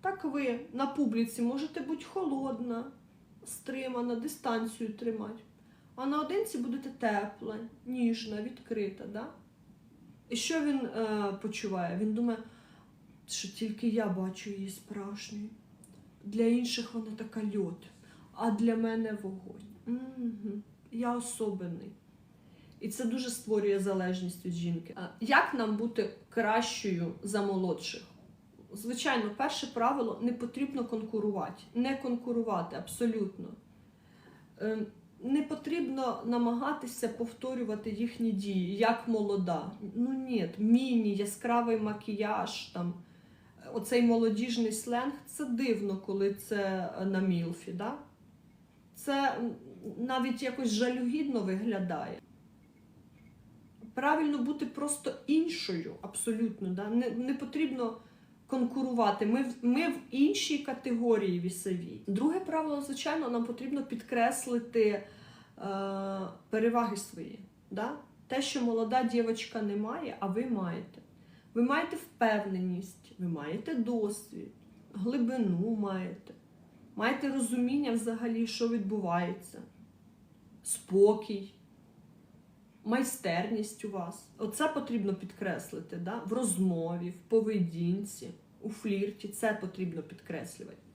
Так ви на публіці можете бути холодна, стримана, дистанцію тримати. А наодинці будете тепла, ніжна, відкрита. Да? І що він е, почуває? Він думає, що тільки я бачу її справжньою. Для інших вона така льот, а для мене вогонь. Угу. Я особений. І це дуже створює залежність від жінки. Як нам бути кращою за молодших? Звичайно, перше правило не потрібно конкурувати. Не конкурувати абсолютно. Ем, Не потрібно намагатися повторювати їхні дії, як молода. Ну ні, міні, яскравий макіяж, там, оцей молодіжний сленг це дивно, коли це е, на мілфі. Да? Це навіть якось жалюгідно виглядає. Правильно бути просто іншою, абсолютно. Да? Не, не потрібно конкурувати. Ми, в- ми в іншій категорії вісовій. Друге правило, звичайно, нам потрібно підкреслити е, переваги свої. Да? Те, що молода дівчинка не має, а ви маєте. Ви маєте впевненість, ви маєте досвід, глибину маєте, маєте розуміння взагалі, що відбувається, спокій, майстерність у вас. Оце потрібно підкреслити да? в розмові, в поведінці, у флірті. Це потрібно підкреслювати.